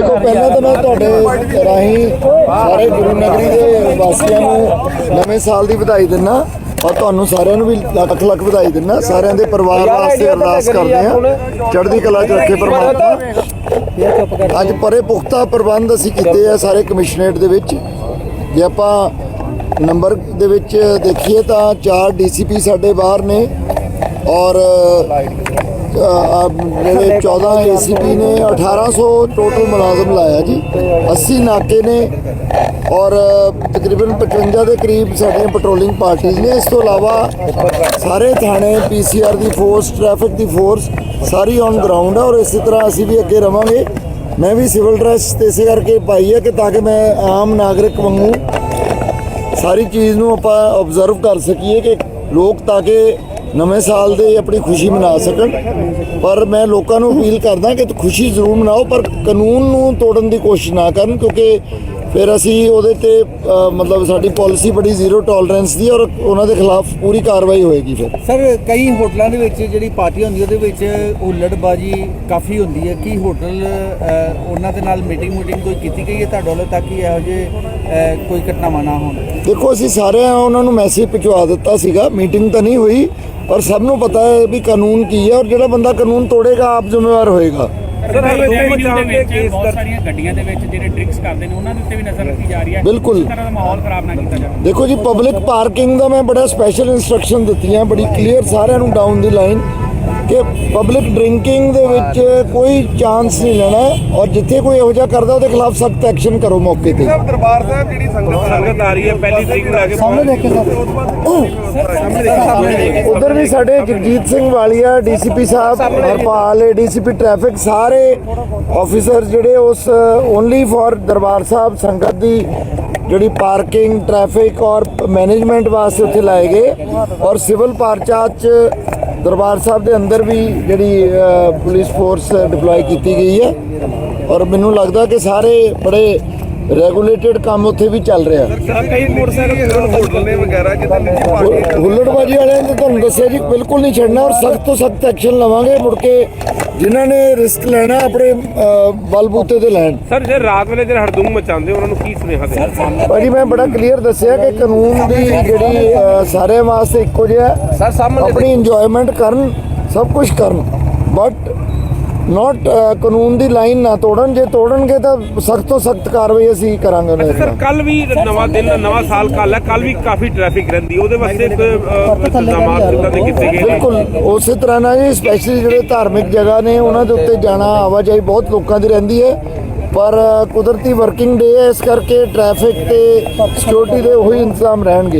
ਦੇਖੋ ਪਹਿਲਾਂ ਤਾਂ ਮੈਂ ਤੁਹਾਡੇ ਰਾਹੀਂ ਸਾਰੇ ਗੁਰੂ ਨਗਰੀ ਦੇ ਵਾਸੀਆਂ ਨੂੰ ਨਵੇਂ ਸਾਲ ਦੀ ਵਧਾਈ ਦਿੰਦਾ ਔਰ ਤੁਹਾਨੂੰ ਸਾਰਿਆਂ ਨੂੰ ਵੀ ਲੱਖ ਲੱਖ ਵਧਾਈ ਦਿੰਦਾ ਸਾਰਿਆਂ ਦੇ ਪਰਿਵਾਰ ਵਾਸਤੇ ਅਰਦਾਸ ਕਰਦੇ ਆ ਚੜ੍ਹਦੀ ਕਲਾ ਚ ਰੱਖੇ ਪਰਮਾਤਮਾ। ਅੱਜ ਪਰੇ ਪੁਖਤਾ ਪ੍ਰਬੰਧ ਅਸੀਂ ਕੀਤੇ ਆ ਸਾਰੇ ਕਮਿਸ਼ਨਰੇਟ ਦੇ ਵਿੱਚ। ਜੇ ਆਪਾਂ ਨੰਬਰ ਦੇ ਵਿੱਚ ਦੇਖੀਏ ਤਾਂ ਚਾਰ ਡੀਸੀਪੀ ਸਾਡੇ ਬਾਹਰ ਨੇ ਔਰ ਜਿਹੜੇ 14 ਏਸੀਪੀ ਨੇ 1800 ਟੋਟਲ ਮੁਲਾਜ਼ਮ ਲਾਇਆ ਜੀ। 80 ਨਾਕੇ ਨੇ ਔਰ ਤਕਰੀਬਨ 55 ਦੇ ਕਰੀਬ ਸਾਡੀਆਂ ਪੈਟਰੋਲਿੰਗ ਪਾਰਟੀਆਂ ਨੇ। ਇਸ ਤੋਂ ਇਲਾਵਾ ਸਾਰੇ ਥਾਣੇ ਪੀਸੀਆਰ ਦੀ ਫੋਰਸ ਟ੍ਰੈਫਿਕ ਦੀ ਫੋਰਸ ਸਾਰੀ ਔਨ ਗਰਾਊਂਡ ਹੈ ਔਰ ਇਸੇ ਤਰ੍ਹਾਂ ਅਸੀਂ ਵੀ ਅੱਗੇ ਰਵਾਂਗੇ। ਮੈਂ ਵੀ ਸਿਵਲ ਡਰੈਸ ਤੇ ਇਸੇ ਕਰਕੇ ਪਾਈ ਹੈ ਕਿ ਤਾਂ ਕਿ ਮੈਂ ਆਮ ਨਾਗਰਿਕ ਵਾਂਗੂ ਸਾਰੀ ਚੀਜ਼ ਨੂੰ ਆਪਾਂ ਆਬਜ਼ਰਵ ਕਰ ਸਕੀਏ ਕਿ ਲੋਕ ਤਾਂ ਕਿ ਨਵੇਂ ਸਾਲ ਦੇ ਆਪਣੀ ਖੁਸ਼ੀ ਮਨਾ ਸਕਣ। ਪਰ ਮੈਂ ਲੋਕਾਂ ਨੂੰ ਅਪੀਲ ਕਰਦਾ ਕਿ ਖੁਸ਼ੀ ਜ਼ਰੂਰ ਮਨਾਓ ਪਰ ਕਾਨੂੰਨ ਨੂੰ ਤੋੜਨ ਦੀ ਕੋਸ਼ਿਸ਼ ਨਾ ਕਰਨ ਕਿਉਂਕਿ ਫਿਰ ਅਸੀਂ ਉਹਦੇ ਤੇ ਅ, ਮਤਲਬ ਸਾਡੀ ਪਾਲਿਸੀ ਬੜੀ ਜ਼ੀਰੋ ਟੋਲਰੈਂਸ ਦੀ ਔਰ ਉਹਨਾਂ ਦੇ ਖਿਲਾਫ ਪੂਰੀ ਕਾਰਵਾਈ ਹੋਏਗੀ ਫਿਰ। ਸਰ ਕਈ ਹੋਟਲਾਂ ਦੇ ਵਿੱਚ ਜਿਹੜੀ ਪਾਰਟੀ ਹੁੰਦੀ ਹੈ ਉਹਦੇ ਵਿੱਚ ਹੁੱਲੜਬਾਜੀ ਕਾਫੀ ਹੁੰਦੀ ਹੈ। ਕੀ ਹੋਟਲ ਉਹਨਾਂ ਦੇ ਨਾਲ ਮੀਟਿੰਗ ਮੀਟਿੰਗ ਕੋਈ ਕੀਤੀ ਗਈ ਹੈ ਤੁਹਾਡੇ ਵੱਲੋਂ ਤਾਂ ਕਿ ਇਹੋ ਜਿਹੇ ਕੋਈ ਘਟਨਾਵਾਂ ਨਾ ਹੋਣ? ਦੇਖੋ ਅਸੀਂ ਸਾਰਿਆਂ ਉਹਨਾਂ ਨੂੰ ਮੈਸੇਜ ਪਹੁੰਚਾ ਦਿੱਤਾ ਸੀਗਾ। ਮੀਟਿੰਗ ਤਾਂ ਨਹੀਂ ਹੋਈ ਪਰ ਸਭ ਨੂੰ ਪਤਾ ਹੈ ਵੀ ਕਾਨੂੰਨ ਕੀ ਹੈ ਔਰ ਜਿਹੜਾ ਬੰਦਾ ਕਾਨੂੰਨ ਤੋੜੇਗਾ ਆਪ ਜ਼ਿੰਮੇਵਾਰ ਹੋਏਗਾ। ਸਰ ਹਰਦੋਮ ਦੇ ਵਿੱਚ ਬਹੁਤ ਸਾਰੀਆਂ ਗੱਡੀਆਂ ਦੇ ਵਿੱਚ ਜਿਹੜੇ ਡਰਿੰਕਸ ਕਰਦੇ ਨੇ ਉਹਨਾਂ ਦੇ ਉੱਤੇ ਵੀ ਨਜ਼ਰ ਰੱਖੀ ਜਾ ਰਹੀ ਹੈ। ਬਿਲਕੁਲ। ਇਸ ਤਰ੍ਹਾਂ ਦਾ ਮਾਹੌਲ ਖਰਾਬ ਨਾ ਕੀਤਾ ਜਾਵੇ। ਦੇਖੋ ਜੀ ਪਬਲਿਕ ਪਾਰਕਿੰਗ ਦਾ ਮੈਂ ਬੜਾ ਸਪੈਸ਼ਲ ਇਨਸਟਰਕਸ਼ਨ ਦਿੱਤੀਆਂ ਬੜੀ ਕਲੀਅਰ ਸਾਰਿਆਂ ਨੂੰ ਡਾਊਨ ਦੀ ਲਾਈਨ ਕਿ ਪਬਲਿਕ ਡਰਿੰਕਿੰਗ ਦੇ ਵਿੱਚ ਕੋਈ ਚਾਂਸ ਨਹੀਂ ਲੈਣਾ ਔਰ ਜਿੱਥੇ ਕੋਈ ਇਹੋ ਜਿਹਾ ਕਰਦਾ ਉਹਦੇ ਖਿਲਾਫ ਸਖਤ ਐਕਸ਼ਨ ਕਰੋ ਮੌਕੇ ਤੇ। ਦਰਬਾਰ ਸਾਹਿਬ ਜਿਹੜੀ ਸੰਗਤ ਸੰਗਤ ਆ ਰਹੀ ਹੈ ਪਹਿਲੀ ਤਰੀਕ ਨੂੰ ਲੈ ਕੇ ਸਾਹਮਣੇ ਦੇਖ ਕੇ ਉਧਰ ਵੀ ਸਾਡੇ ਜਗਜੀਤ ਸਿੰਘ ਵਾਲੀਆ ਡੀਸੀਪੀ ਸਾਹਿਬ ਹਰਪਾਲ ਡੀਸੀਪੀ ਟ੍ਰੈਫਿਕ ਸਾਰੇ ਆਫੀਸਰ ਜਿਹੜੇ ਉਸ ਓਨਲੀ ਫॉर ਦਰਬਾਰ ਸਾਹਿਬ ਸੰਗਤ ਦੀ ਜਿਹੜੀ ਪਾਰਕਿੰਗ, ਟ੍ਰੈਫਿਕ ਔਰ ਮੈਨੇਜਮੈਂਟ ਵਾਸਤੇ ਉੱਥੇ ਲਾਏ ਗਏ। ਔਰ ਸਿਵਲ ਪਾਰਚਾ ਚ ਦਰਬਾਰ ਸਾਹਿਬ ਦੇ ਅੰਦਰ ਵੀ ਜਿਹੜੀ ਪੁਲਿਸ ਫੋਰਸ ਡਿਪਲੋਏ ਕੀਤੀ ਗਈ ਹੈ। ਔਰ ਮੈਨੂੰ ਲੱਗਦਾ ਕਿ ਸਾਰੇ ਬੜੇ ਰੈਗੂਲੇਟਡ ਕੰਮ ਉੱਥੇ ਵੀ ਚੱਲ ਰਿਹਾ। ਕਈ ਮੋਟਰਸਾਈਕਲ ਹੋਟਲ ਨੇ ਵਗੈਰਾ ਜਿੱਥੇ ਨਿੱਜੀ ਪਾਰਟੀ ਹੁੱਲੜਬਾਜੀ ਵਾਲਿਆਂ ਨੇ ਤੁਹਾਨੂੰ ਦੱਸਿਆ ਜੀ ਬਿਲਕੁਲ ਨਹੀਂ ਛੱਡਣਾ ਔਰ ਸਖਤ ਤੋਂ ਸਖਤ ਐਕਸ਼ਨ ਲਵਾਂਗੇ ਮੁੜ ਕੇ ਜਿਨ੍ਹਾਂ ਨੇ ਰਿਸਕ ਲੈਣਾ ਆਪਣੇ ਬਲਬੂਤੇ ਤੇ ਲੈਣ। ਸਰ ਜੇ ਰਾਤ ਵੇਲੇ ਜਿਹੜੇ ਹੜਦੂਮ ਮਚਾਉਂਦੇ ਉਹਨਾਂ ਨੂੰ ਕੀ ਸੁਨੇਹਾ ਦੇਣਾ? ਭਾਜੀ ਮੈਂ ਬੜਾ ਕਲੀਅਰ ਦੱਸਿਆ ਕਿ ਕਾਨੂੰਨ ਦੀ ਜਿਹੜੀ ਅ, ਸਾਰਿਆਂ ਵਾਸਤੇ ਇੱਕੋ ਜਿਹਾ। ਸਰ ਆਪਣੀ ਇੰਜੋਇਮੈਂਟ ਕਰਨ ਸਭ ਕੁਝ ਕਰਨ। ਬਟ ਨਾਟ ਕਾਨੂੰਨ ਦੀ ਲਾਈਨ ਨਾ ਤੋੜਨ ਜੇ ਤੋੜਨਗੇ ਤਾਂ ਸਖਤ ਤੋਂ ਸਖਤ ਕਾਰਵਾਈ ਅਸੀਂ ਕਰਾਂਗੇ ਉਹਨਾਂ ਸਰ ਕੱਲ ਵੀ ਨਵਾਂ ਦਿਨ ਨਵਾਂ ਸਾਲ ਕੱਲ ਹੈ ਕੱਲ ਵੀ ਕਾਫੀ ਟ੍ਰੈਫਿਕ ਰਹਿੰਦੀ ਉਹਦੇ ਵਾਸਤੇ ਇੰਤਜ਼ਾਮਾਤ ਕਿੱਦਾਂ ਦੇ ਕੀਤੇ ਗਏ ਬਿਲਕੁਲ ਉਸੇ ਤਰ੍ਹਾਂ ਨਾਲ ਜੀ ਸਪੈਸ਼ਲੀ ਜਿਹੜੇ ਧਾਰਮਿਕ ਜਗ੍ਹਾ ਨੇ ਉਹਨਾਂ ਦੇ ਉੱਤੇ ਜਾਣਾ ਆਵਾਜਾਈ ਬਹੁਤ ਲੋਕਾਂ ਦੀ ਰਹਿੰਦੀ ਹੈ। ਪਰ ਕੁਦਰਤੀ ਵਰਕਿੰਗ ਡੇ ਹੈ ਇਸ ਕਰਕੇ ਟ੍ਰੈਫਿਕ ਤੇ ਸਿਕਿਉਰਿਟੀ ਦੇ ਉਹੀ ਇੰਤਜ਼ਾਮ ਰਹਿਣਗੇ।